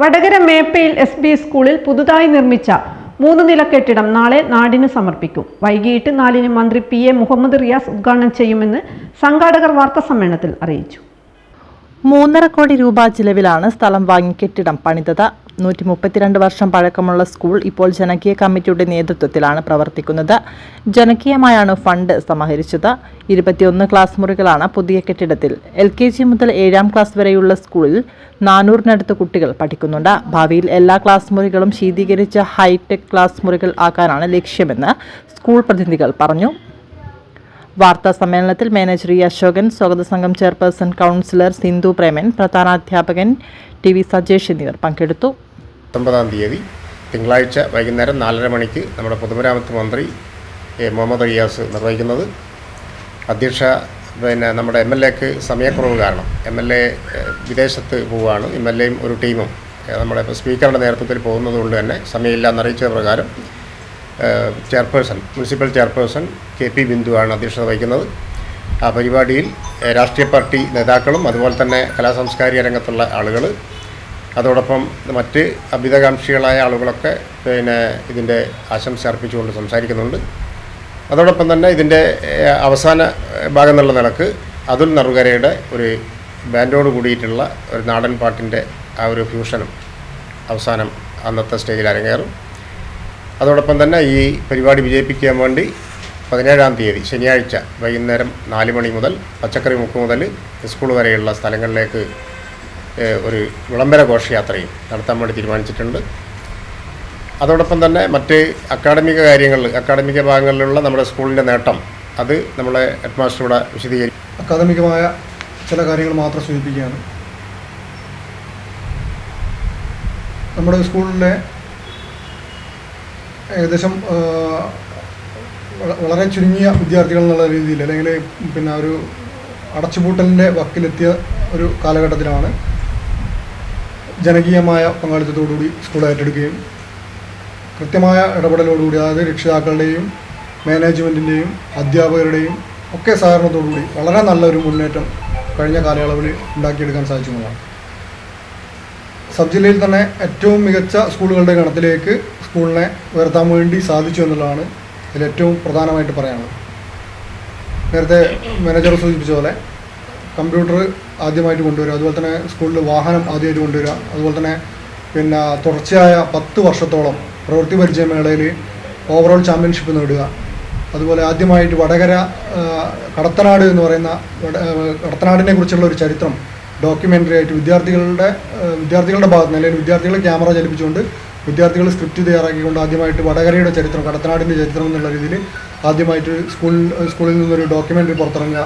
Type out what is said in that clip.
Vadakara Meppayil S B സ്കൂളിൽ പുതുതായി നിർമ്മിച്ച മൂന്ന് നില കെട്ടിടം നാളെ നാടിന് സമർപ്പിക്കും. വൈകിട്ട് നാലിന് മന്ത്രി പി എ മുഹമ്മദ് റിയാസ് ഉദ്ഘാടനം ചെയ്യുമെന്ന് സംഘാടകർ വാർത്താസമ്മേളനത്തിൽ അറിയിച്ചു. മൂന്നര കോടി രൂപ ചിലവിലാണ് സ്ഥലം വാങ്ങി കെട്ടിടം പണിതത്. നൂറ്റി മുപ്പത്തിരണ്ട് വർഷം പഴക്കമുള്ള സ്കൂൾ ഇപ്പോൾ ജനകീയ കമ്മിറ്റിയുടെ നേതൃത്വത്തിലാണ് പ്രവർത്തിക്കുന്നത്. ജനകീയമായാണ് ഫണ്ട് സമാഹരിച്ചത്. ഇരുപത്തിയൊന്ന് ക്ലാസ് മുറികളാണ് പുതിയ കെട്ടിടത്തിൽ. എൽ കെ ജി മുതൽ ഏഴാം ക്ലാസ് വരെയുള്ള സ്കൂളിൽ നാനൂറിനടുത്ത് കുട്ടികൾ പഠിക്കുന്നുണ്ട്. ഭാവിയിൽ എല്ലാ ക്ലാസ് മുറികളും ശീതീകരിച്ച ഹൈടെക് ക്ലാസ് മുറികൾ ആക്കാനാണ് ലക്ഷ്യമെന്ന് സ്കൂൾ പ്രതിനിധികൾ പറഞ്ഞു. വാർത്താ സമ്മേളനത്തിൽ മാനേജർ ഇ അശോകൻ സ്വാഗത സംഘം ചെയർപേഴ്സൺ കൗൺസിലർ സിന്ധു പ്രേമൻ പ്രധാനാധ്യാപകൻ ടി വി സജേഷ് എന്നിവർ പങ്കെടുത്തു. പത്തൊമ്പതാം തീയതി തിങ്കളാഴ്ച വൈകുന്നേരം നാലര മണിക്ക് നമ്മുടെ പൊതുമരാമത്ത് മന്ത്രി എ. മുഹമ്മദ് റിയാസ് നിർവഹിക്കുന്നത്. അധ്യക്ഷ പിന്നെ നമ്മുടെ എം എൽ എക്ക് സമയക്കുറവ് കാരണം എം എൽ എ വിദേശത്ത് പോവുകയാണ്. എം എൽ എയും ഒരു ടീമും നമ്മുടെ സ്പീക്കറുടെ നേതൃത്വത്തിൽ പോകുന്നത് കൊണ്ട് തന്നെ സമയമില്ല എന്നറിയിച്ച പ്രകാരം chairperson municipal chairperson K P ബിന്ദുവാണ് അധ്യക്ഷത വഹിക്കുന്നത്. ആ പരിപാടിയിൽ രാഷ്ട്രീയ പാർട്ടി നേതാക്കളും അതുപോലെ തന്നെ കലാസാംസ്കാരിക രംഗത്തുള്ള ആളുകൾ അതോടൊപ്പം മറ്റ് അഭിതകാംക്ഷികളായ ആളുകളൊക്കെ പിന്നെ ഇതിന്റെ ആശംസ അർപ്പിച്ചുകൊണ്ട് സംസാരിക്കുന്നുണ്ട്. അതോടൊപ്പം തന്നെ ഇതിന്റെ അവസാന ഭാഗം എന്നുള്ള നിലയ്ക്ക് അതുൽ നറുകരയുടെ ഒരു ബാൻഡോട് കൂടിയിട്ടുള്ള ഒരു നാടൻ പാട്ടിന്റെ ആ ഒരു ഫ്യൂഷനും അവസാനം അന്നത്തെ സ്റ്റേജിൽ അരങ്ങേറും. അതോടൊപ്പം തന്നെ ഈ പരിപാടി വിജയിപ്പിക്കാൻ വേണ്ടി പതിനേഴാം തീയതി ശനിയാഴ്ച വൈകുന്നേരം നാല് മണി മുതൽ പച്ചക്കറി മുക്ക് മുതൽ സ്കൂൾ വരെയുള്ള സ്ഥലങ്ങളിലേക്ക് ഒരു വിളംബര ഘോഷയാത്രയും നടത്താൻ വേണ്ടി തീരുമാനിച്ചിട്ടുണ്ട്. അതോടൊപ്പം തന്നെ മറ്റ് അക്കാഡമിക കാര്യങ്ങൾ അക്കാഡമിക ഭാഗങ്ങളിലുള്ള നമ്മുടെ സ്കൂളിന്റെ നേട്ടം അത് നമ്മളെ ഹെഡ് മാസ്റ്റർ വിശദീകരിക്കും അക്കാദമികമായ ചില കാര്യങ്ങൾ മാത്രം സൂചിപ്പിക്കുകയാണ്. നമ്മുടെ സ്കൂളിലെ ഏകദേശം വളരെ ചുരുങ്ങിയ വിദ്യാർത്ഥികൾ എന്നുള്ള രീതിയിൽ അല്ലെങ്കിൽ പിന്നെ ഒരു അടച്ചുപൂട്ടലിന്റെ വക്കിലെത്തിയ ഒരു കാലഘട്ടത്തിലാണ്. ജനകീയമായ പങ്കാളിത്തത്തോടുകൂടി സ്കൂൾ ഏറ്റെടുക്കുകയും കൃത്യമായ ഇടപെടലോടുകൂടി അതായത് രക്ഷിതാക്കളുടെയും മാനേജ്മെന്റിന്റെയും അധ്യാപകരുടെയും ഒക്കെ സഹകരണത്തോടുകൂടി വളരെ നല്ലൊരു മുന്നേറ്റം കഴിഞ്ഞ കാലയളവിൽ ഉണ്ടാക്കിയെടുക്കാൻ സാധിച്ചു എന്നുള്ളതാണ് സബ് ജില്ലയിൽ തന്നെ ഏറ്റവും മികച്ച സ്കൂളുകളുടെ ഗണത്തിലേക്ക് സ്കൂളിനെ ഉയർത്താൻ വേണ്ടി സാധിച്ചു എന്നുള്ളതാണ് ഇതിൽ ഏറ്റവും പ്രധാനമായിട്ട് പറയാനുള്ളത്. നേരത്തെ മാനേജർ സൂചിപ്പിച്ച പോലെ കമ്പ്യൂട്ടർ ആദ്യമായിട്ട് കൊണ്ടുവരിക അതുപോലെ തന്നെ സ്കൂളിൽ വാഹനം ആദ്യമായിട്ട് കൊണ്ടുവരിക അതുപോലെ തന്നെ പിന്നെ തുടർച്ചയായ പത്ത് വർഷത്തോളം പ്രവൃത്തി പരിചയ മേളയിൽ ഓവറോൾ ചാമ്പ്യൻഷിപ്പ് നേടുക. അതുപോലെ ആദ്യമായിട്ട് വടകര കടത്തനാട് എന്ന് പറയുന്ന കടത്തനാടിനെ കുറിച്ചുള്ള ഒരു ചരിത്രം ഡോക്യുമെന്ററി ആയിട്ട് വിദ്യാർത്ഥികളുടെ വിദ്യാർത്ഥികളുടെ ഭാഗത്ത് നിന്ന് അല്ലെങ്കിൽ വിദ്യാർത്ഥികളെ ക്യാമറ ചലിപ്പിച്ചുകൊണ്ട് വിദ്യാർത്ഥികൾ സ്ക്രിപ്റ്റ് തയ്യാറാക്കിക്കൊണ്ട് ആദ്യമായിട്ട് വടകരയുടെ ചരിത്രം കടത്തനാടിന്റെ ചരിത്രം എന്നുള്ള രീതിയിൽ ആദ്യമായിട്ട് സ്കൂൾ സ്കൂളിൽ നിന്നൊരു ഡോക്യുമെന്ററി പുറത്തിറങ്ങുക.